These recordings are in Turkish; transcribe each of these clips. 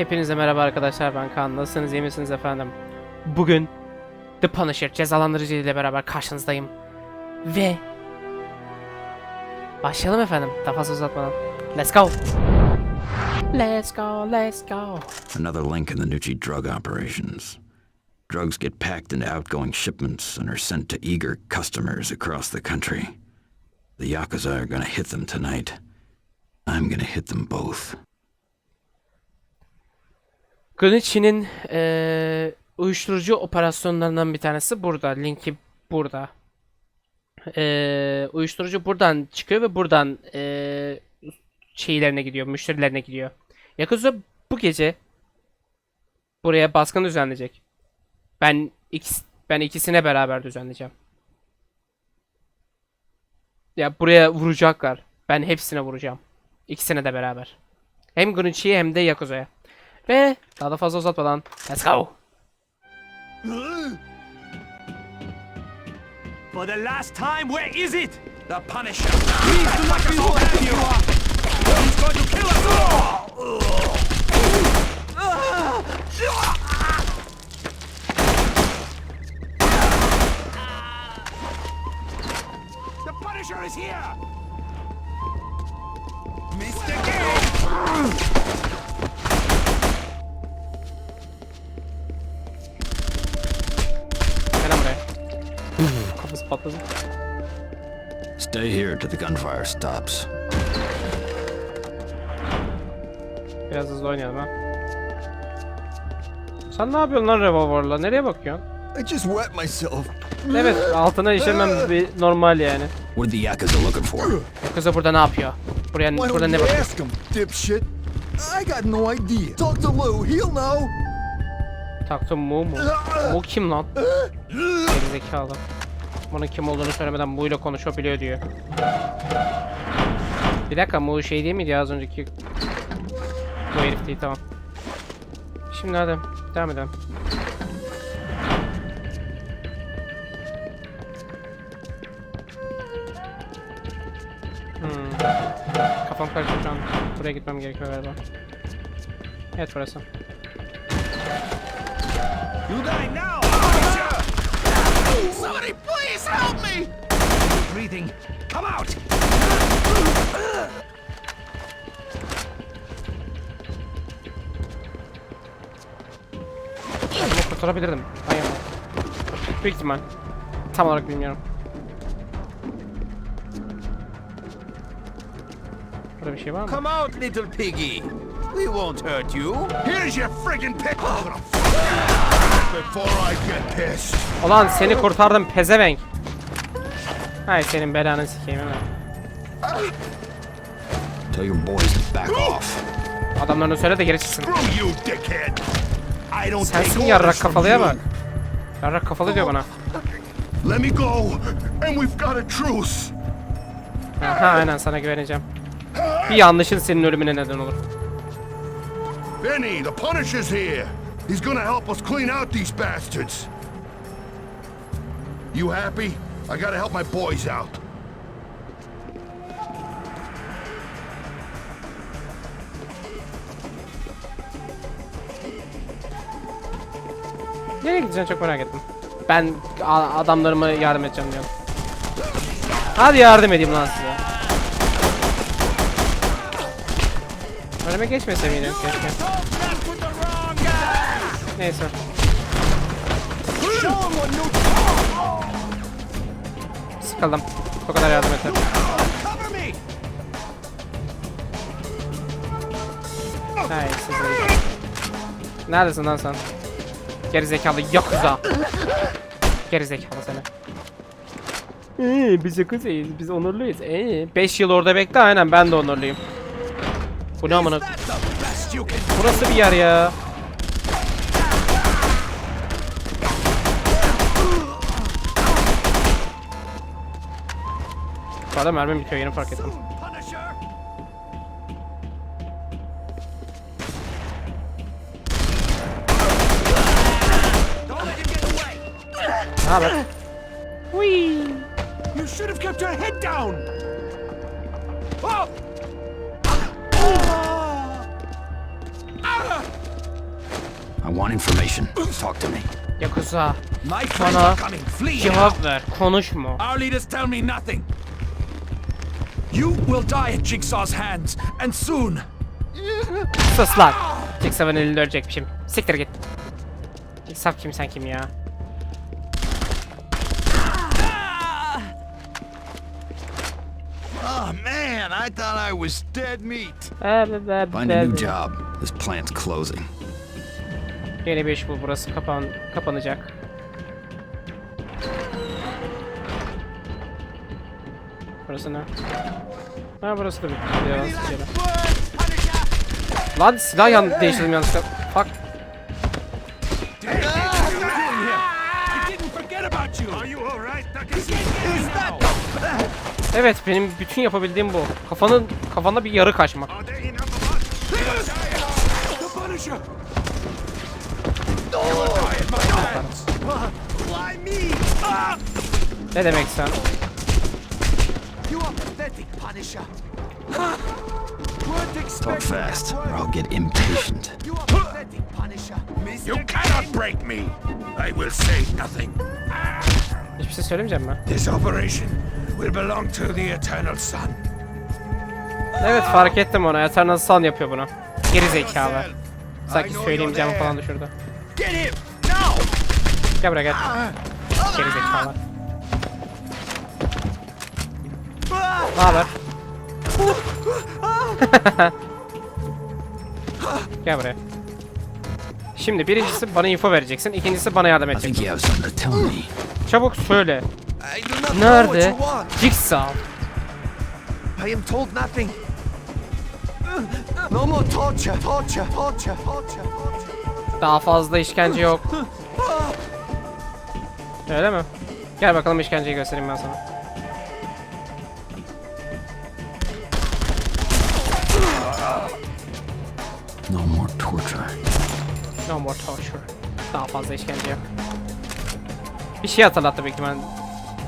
Hepinize merhaba arkadaşlar ben Kaan. Nasılsınız iyi misiniz efendim? Bugün The Punisher cezalandırıcı ile beraber karşınızdayım. Ve Başlayalım efendim. Daha fazla uzatmadan. Let's go. Let's go, let's go. Another link in the Nucci drug operations. Drugs get packed into outgoing shipments and are sent to eager customers across the country. The Yakuza are gonna hit them tonight. I'm gonna hit them both. Greenwich'in eee uyuşturucu operasyonlarından bir tanesi burada. Linki burada. Eee uyuşturucu buradan çıkıyor ve buradan eee şeylerine gidiyor, müşterilerine gidiyor. Yakuza bu gece buraya baskın düzenleyecek. Ben ikis, ben ikisine beraber düzenleyeceğim. Ya buraya vuracaklar. Ben hepsine vuracağım. İkisine de beraber. Hem Greenwich'e hem de Yakuza'ya. Ve daha da fazla uzatmadan let's go. For the last time, where is it? The Punisher! Please do not behold you! He's going to kill us all! The gunfire stops. Biraz hızlı oynayalım ha. Sen ne yapıyorsun lan revolverla? Nereye bakıyorsun? I just wet myself. Evet altına işemem bir normal yani. What the Yakuza looking for? Kızı burada ne yapıyor? Buraya Why burada don't ne bakıyor? ask him, dipshit? I got no idea. Talk to Lou, he'll know. Taktım mu mu? Mu kim lan? Gerizekalı. Bunun kim olduğunu söylemeden Mu ile konuşabiliyor diyor. Bir dakika Mu şey değil miydi az önceki? Bu herif değil tamam. Şimdi hadi devam edelim. Hmm. Kafam karıştı şu an. Buraya gitmem gerekiyor galiba. Evet burası. You die now, Punisher! Somebody please help me! Breathing. Come out! Kurtarabilirdim. Hayır. Büyük ihtimal. Tam olarak bilmiyorum. Burada bir şey var mı? Come out, little piggy. We won't hurt you. Here's your friggin' gonna Before I get pissed. Ulan seni kurtardım pezevenk. Hay senin belanı sikeyim hemen. Tell your boys to back off. Adamlarına söyle de geri çıksın. Screw you, dickhead. I don't Sensin yarrak kafalıya you. bak. Yarrak kafalı diyor bana. Let me go, and we've got a truce. Aha aynen sana güveneceğim. Bir yanlışın senin ölümüne neden olur. Benny, the Punisher's here. He's gonna help us clean out these bastards. You happy? I gotta help my boys out. Nereye gideceksin çok merak ettim. Ben adamlarıma yardım edeceğim diyorum. Hadi yardım edeyim lan size. Önüme geçmese miydim keşke. Neyse. Sıkıldım. Bu kadar yardım me! Hay sizin. Neredesin lan sen? Gerizekalı yakuza. Gerizekalı seni. Ee, biz yakuzayız, biz onurluyuz. Ee, 5 yıl orada bekle aynen ben de onurluyum. Bu ne amına? Burası bir yer ya. Arada mermim bitiyor yeni fark ettim. Ne haber? Whee! You should have kept your head down! Oh! I want information. Talk to me. Yakuza. Bana cevap ver. Konuşma. Our leaders tell me nothing. You will die at Jigsaw's hands, and soon. Sus lan. Jigsaw'ın elinde ölecekmişim. Siktir git. Jigsaw kim sen kim ya? Oh man, I thought I was dead meat. Find a new job. This plant's closing. Yeni bir iş bul. Burası kapan kapanacak. Burası ne? Ha burası da bir içeri. Lan silah yan değiştirdim yanlışlıkla. Fuck. Evet benim bütün yapabildiğim bu. Kafanın kafanda bir yarı kaçmak. Ne demek sen? You are pathetic, Punisher. Talk fast, or I'll get impatient. You are pathetic, Punisher. You cannot break me. I will say nothing. Hiçbir şey söylemeyeceğim ben. This operation will belong to the Eternal Sun. Evet fark ettim onu. Eternal Sun yapıyor bunu. Geri zekalı. Sanki söyleyemeyeceğim falan düşürdü. Get him now. Gel buraya gel. Geri zekalı. Ne haber? gel buraya. Şimdi birincisi bana info vereceksin. ikincisi bana yardım edeceksin. Çabuk söyle. Nerede? Jigsaw. I am told nothing. No more torture, torture, torture, torture, torture. Daha fazla işkence yok. Öyle mi? Gel bakalım işkenceyi göstereyim ben sana. No more torture. Daha fazla işkence yok. Bir şey hatırlattı büyük ihtimalle.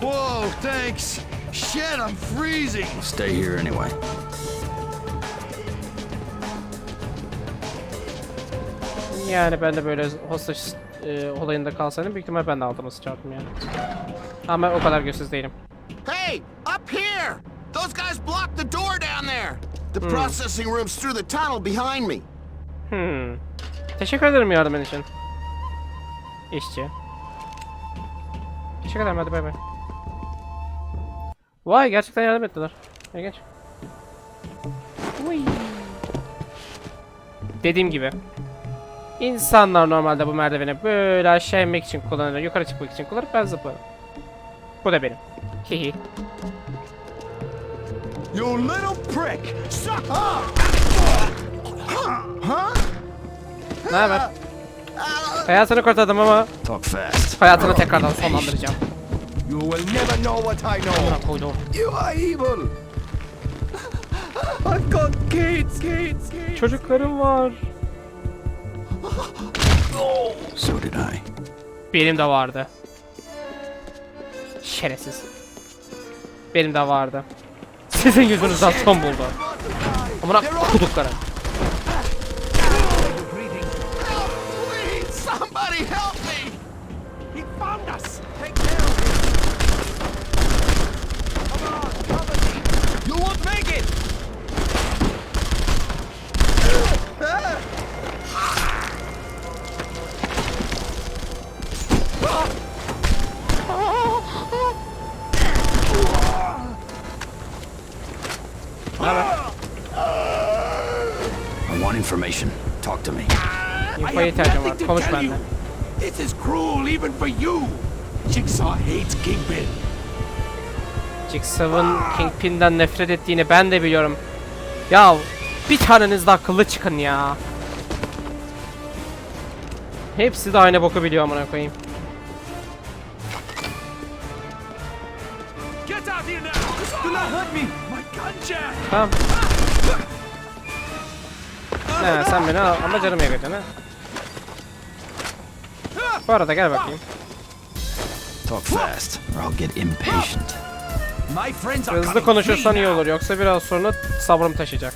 Whoa, thanks. Shit, I'm freezing. Stay here anyway. Yani ben de böyle hostage e, olayında kalsaydım büyük ihtimalle ben de altıma sıçardım yani. Ama o kadar gözsüz değilim. Hey, up here! Those guys blocked the door down there. The processing room's through the tunnel behind me. Hmm. Teşekkür ederim yardımın için. İşçi. Teşekkür ederim hadi bay bay. Vay gerçekten yardım ettiler. İlginç. Uy. Dediğim gibi. İnsanlar normalde bu merdiveni böyle aşağı inmek için kullanır, yukarı çıkmak için kullanır, ben zıplarım. Bu da benim. Hihi. You little prick. Suck up. Ne haber? Hayatını kurtardım ama Talk fast. hayatını tekrardan sonlandıracağım. You will never know what I know. Amına koydum. You are evil. I've got kids, kids, kids. Çocuklarım var. So did I. Benim de vardı. Şerefsiz. Benim de vardı. Sizin yüzünüzden son buldu. Amına kudukları. To Konuş tell you. benimle. This is cruel even for you. Jigsaw hates Kingpin. Jigsaw'ın Kingpin'den nefret ettiğini ben de biliyorum. Ya bir taneniz de akıllı çıkın ya. Hepsi de aynı boku biliyor amına koyayım. Get out here now! Do not hurt me! My gun jam! Tamam. Ne sen beni al ama canımı yakacaksın ha. Bu arada gel bakayım. Talk fast, or I'll get impatient. My friends are Hızlı coming. konuşursan iyi olur yoksa biraz sonra sabrım taşıyacak.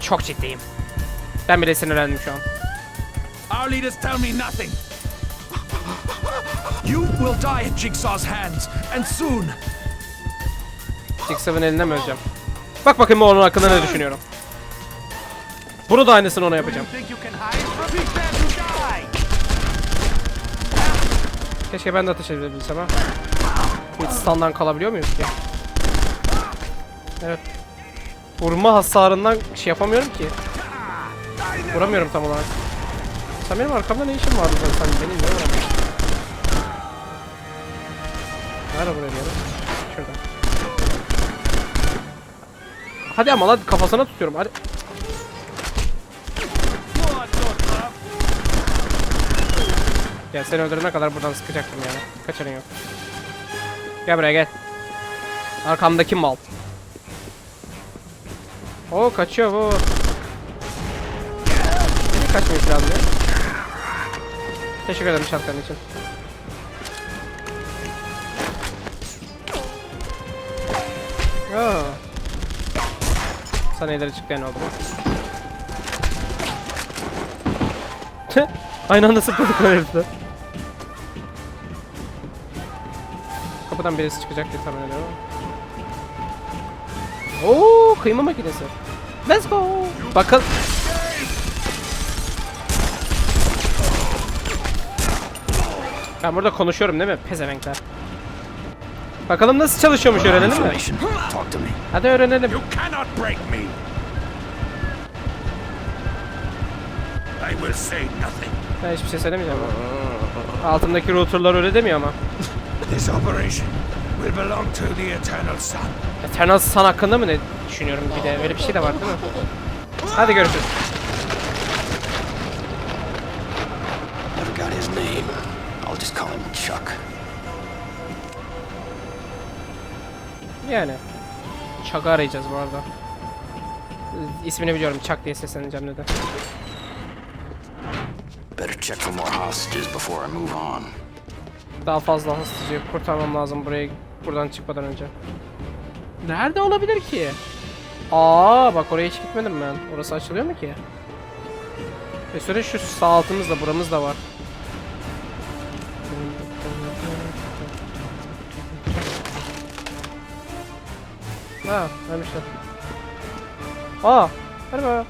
Çok ciddiyim. Ben bile sinirlendim şu an. Our leaders tell me nothing. You will die at Jigsaw's hands, and soon. Jigsaw'ın eline mi öleceğim? Bak bakayım onun hakkında ne düşünüyorum. Bunu da aynısını ona yapacağım. Keşke ben de ateş edebilsem ha. Hiç standdan kalabiliyor muyuz ki? Evet. Vurma hasarından şey yapamıyorum ki. Vuramıyorum tam olarak. Sen benim arkamda ne işin vardı zaten? Sen beni niye vuramıyorsun? Nerede buraya diyorum? Şurada. Hadi ama lan kafasına tutuyorum hadi. Gel seni öldürene kadar buradan sıkacaktım yani. Kaçarın yok. Gel buraya gel. Arkamdaki mal. O kaçıyor bu. Niye kaçmıyor falan diye. Teşekkür ederim şartların için. Aa. Sana ileri çıktı yani oldu. Aynı anda sıkladık o Kapıdan birisi çıkacak diye tahmin ediyorum. Oo, kıyma makinesi. Let's go. Bakın. Ben burada konuşuyorum değil mi? Pezevenkler. Bakalım nasıl çalışıyormuş öğrenelim mi? Hadi öğrenelim. Ben hiçbir şey söylemeyeceğim. Altımdaki routerlar öyle demiyor ama. This operation will belong to the Eternal Sun. Eternal Sun hakkında mı ne düşünüyorum bir de? Öyle bir şey de var değil mi? Hadi görüşürüz. Never got his name. I'll just call him Chuck. Yani. Chuck'ı arayacağız bu arada. İsmini biliyorum. Chuck diye sesleneceğim dedi. Better check for more hostages before I move on. Daha fazla hastacı kurtarmam lazım buraya buradan çıkmadan önce. Nerede olabilir ki? Aa bak oraya hiç gitmedim ben. Orası açılıyor mu ki? Ve sonra şu sağ altımız da buramız da var. Ha, vermişler. Aa, merhaba.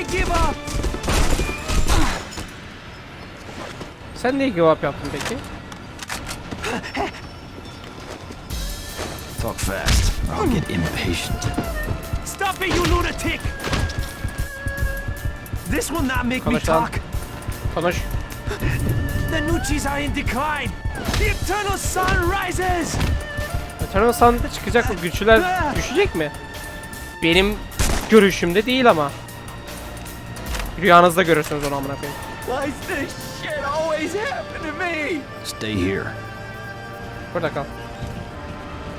I give up! Sen niye give up yaptın peki? Talk fast, or I'll get impatient. Stop it, you lunatic! This will not make me Konuş lan. talk. Konuş. The Nuchis are in decline. The Eternal Sun rises! Eternal Sun'da çıkacak bu güçlüler düşecek mi? Benim görüşümde değil ama. Rüyanızda görürsünüz onu amına koyayım. Why is this always happening to me? Stay here. Burada kal.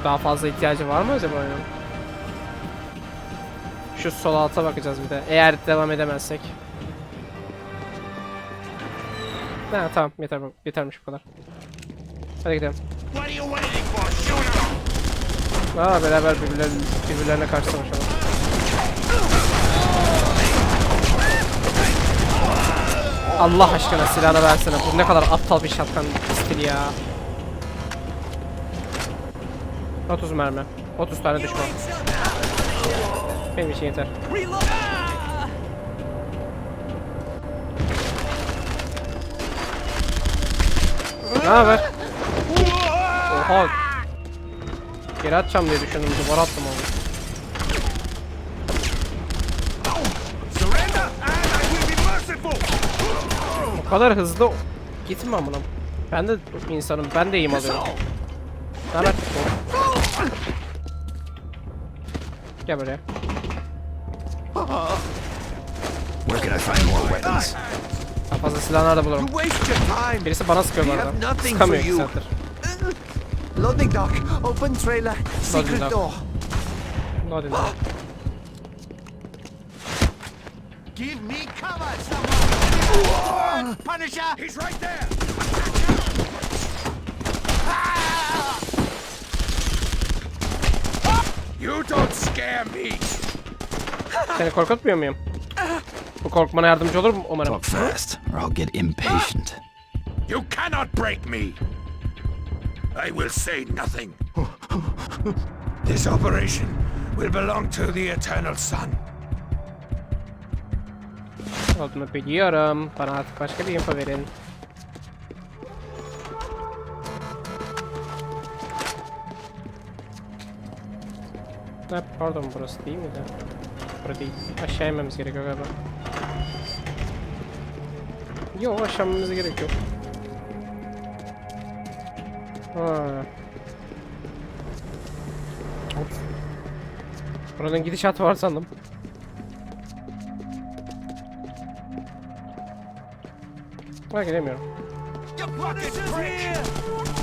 Daha fazla ihtiyacı var mı acaba oyunun? Şu sol alta bakacağız bir de. Eğer devam edemezsek. Ha tamam yeter bu. Yetermiş bu kadar. Hadi gidelim. What are you waiting for? Shoot him! Aa beraber birbirlerine, birbirlerine karşı savaşalım. Allah aşkına silahını versene. Bu ne kadar aptal bir şatkan stili ya. 30 mermi. 30 tane düşman. Benim için yeter. Ne haber? Oha. Geri atacağım diye düşündüm. Duvara attım onu. Surrender and I will be merciful! O kadar hızlı gitme amına. Ben de insanım. Ben de iyiyim alıyorum. Ne haber? Gel buraya. Where can I find more weapons? Daha fazla silah nerede bulurum? You waste your time. Birisi bana sıkıyor bu We arada. have nothing Sıkamıyor for iki you. saattir. Loading dock. Open trailer. Secret dock. door. Hadi lan. Give me cover, someone! Punisher! He's right there! Ah! You don't scare me! Seni korkutmuyor muyum? Bu korkmana yardımcı olur mu umarım. Talk fast, or I'll get impatient. You cannot break me! I will say nothing. This operation will belong to the Eternal Sun. Olduğunu biliyorum. Bana artık başka bir info verin. Ha, pardon burası değil miydi? Burası değil. Aşağı inmemiz gerekiyor galiba. Yok aşağı inmemiz gerekiyor. Ha. Hop. Buradan gidişatı var sandım. Ha giremiyorum.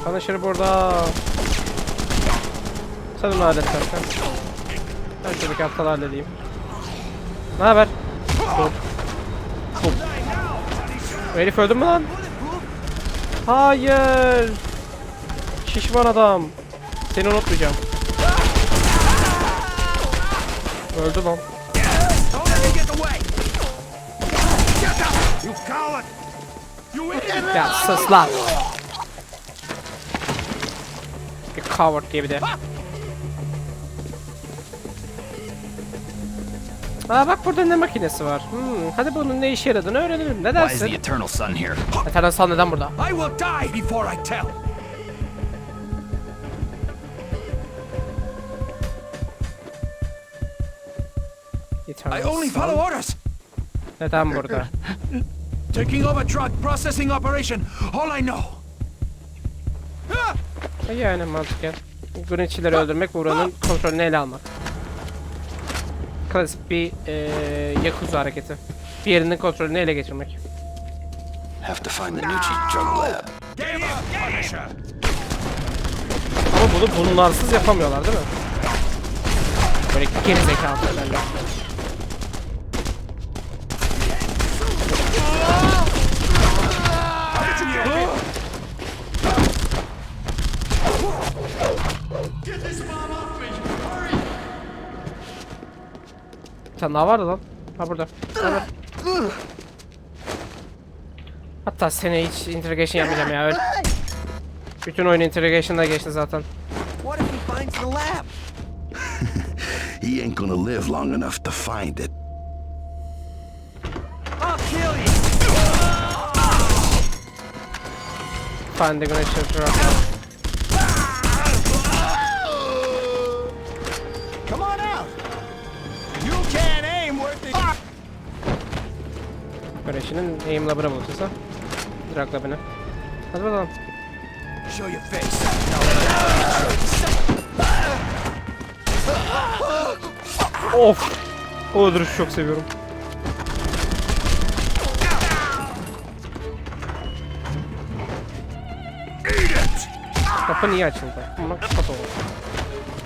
Tanışır burada. Sen onu hallet. Ben şuradaki aptalı halledeyim. Ne haber? Dur. Dur. O herif öldü mü lan? Hayır. Şişman adam. Seni unutmayacağım. Öldü lan. Ya sus lan. Bir coward diye bir de. Aa bak burada ne makinesi var. Hmm, hadi bunun ne işe yaradığını öğrenelim. Ne Why is the dersin? Eternal Sun here? Eternal Sun neden burada? I will die before I tell! Eternal I only follow orders! Neden burada? Taking over drug processing operation, all I know! E yani mantıken. Greenwich''leri öldürmek buranın kontrolünü ele almak. Klasik bir eee Yakuza hareketi. Bir yerinin kontrolünü ele geçirmek. Have to find the Nucci drug lab. Ama bunu bunlarsız yapamıyorlar değil mi? Böyle geri zekalı şeylerle. Tane daha vardı lan. Ha burada. Ha, burada. Hatta seni hiç interrogation yapmayacağım ya. Öyle. Bütün oyun interrogation'da geçti zaten. What if he finds the lab? He ain't gonna live long enough to find it. Find the Greenwich drug. Come on out! You can't aim worth it! Greenwich'in aim lab'ını bulacağız ha. Drug lab'ını. Hadi bakalım. Show your face! Of! O öldürüşü çok seviyorum. Kapı niye açıldı? Kapat oğlum.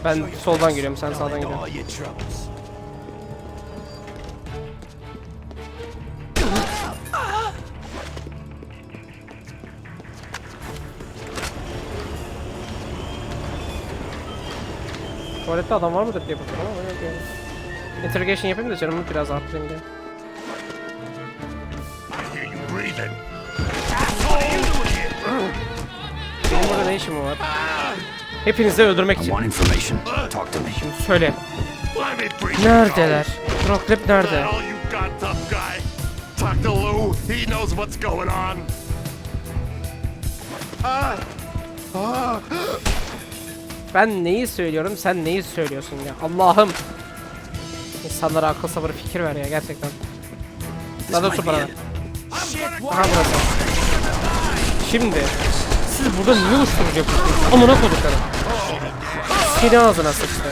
Ben soldan geliyorum, sen sağdan troubles. Tuvalette adam var mıdır diye bakıyorum ama yok yani. Interrogation yapayım da canımı biraz arttırayım diye. İşim var? Hepinizi öldürmek I için. want information. Talk to me. Söyle. Neredeler? Rockclip nerede? All you got, tough guy. Talk to Lou. He knows what's going on. Ben neyi söylüyorum, sen neyi söylüyorsun ya? Allah'ım. İnsanlara akıl sabır fikir ver ya gerçekten. Daha be bana. Aha burası. Şimdi siz burada niye yapıyorsunuz? Amına koduklarım. Seni ağzına sıçtı.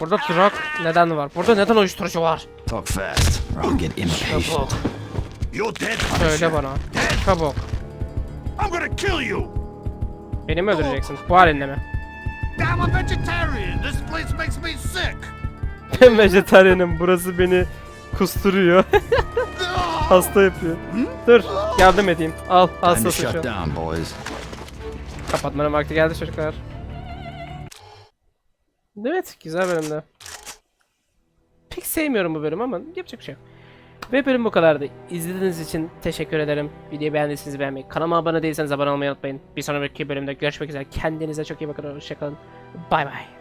Burada drug neden var? Burada neden uyuşturucu var? Talk fast, or I'll get impatient. You're dead, Söyle bana. Çabuk. I'm gonna kill you. Beni mi öldüreceksin? Bu halinle mi? I'm a vegetarian. This place makes me sick. Ben vejetaryenim. Burası beni kusturuyor. Hasta yapıyor. Dur yardım edeyim. Al hastası şu. down, boys. Kapatmanın vakti geldi çocuklar. Evet güzel bölümdü. Pek sevmiyorum bu bölüm ama yapacak bir şey yok. Ve bölüm bu kadardı. İzlediğiniz için teşekkür ederim. Videoyu beğendiyseniz beğenmeyi, kanalıma abone değilseniz abone olmayı unutmayın. Bir sonraki bölümde görüşmek üzere. Kendinize çok iyi bakın. Hoşçakalın. Bay bay.